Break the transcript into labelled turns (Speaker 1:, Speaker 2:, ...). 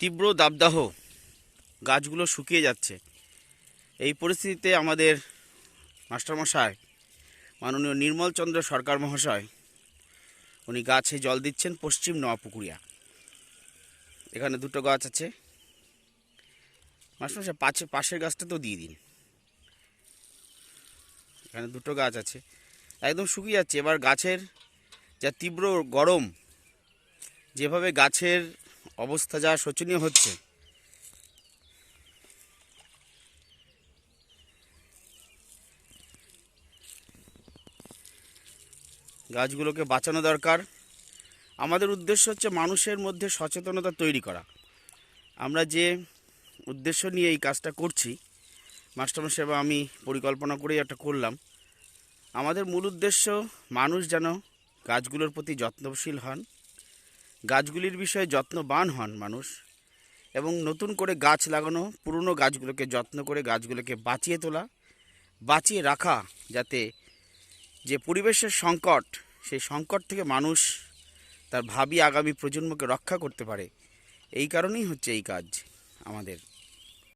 Speaker 1: তীব্র দাবদাহ গাছগুলো শুকিয়ে যাচ্ছে। এই পরিস্থিতিতে আমাদের মাস্টারমশাই, মাননীয় নির্মলচন্দ্র সরকার মহাশয়, উনি গাছে জল দিচ্ছেন পশ্চিম নয়াপুকুরিয়া। এখানে দুটো গাছ আছে। মাস্টারমশাই পাশে পাশের গাছটা তো দিয়ে দিন। এখানে দুটো গাছ আছে। একদম শুকিয়ে যাচ্ছে। এবার গাছের যা তীব্র গরম যেভাবে গাছের অবস্থা যা শোচনীয় হচ্ছে। গাছগুলোকে বাঁচানো দরকার। আমাদের উদ্দেশ্য হচ্ছে মানুষের মধ্যে সচেতনতা তৈরি করা। আমরা যে উদ্দেশ্য নিয়ে এই কাজটা করছি, মাস্টারমশাই বা আমি পরিকল্পনা করেই একটা করলাম, আমাদের মূল উদ্দেশ্য মানুষ যেন গাছগুলোর প্রতি যত্নশীল হন গাছগুলির বিষয়ে যত্নবান হন মানুষ এবং নতুন করে গাছ লাগানো, পুরনো গাছগুলোকে যত্ন করে গাছগুলোকে বাঁচিয়ে তোলা, বাঁচিয়ে রাখা যাতে যে পরিবেশের সংকট, সেই সংকট থেকে মানুষ তার ভাবি আগামী প্রজন্মকে রক্ষা করতে পারে। এই কারণেই হচ্ছে এই কাজ আমাদের।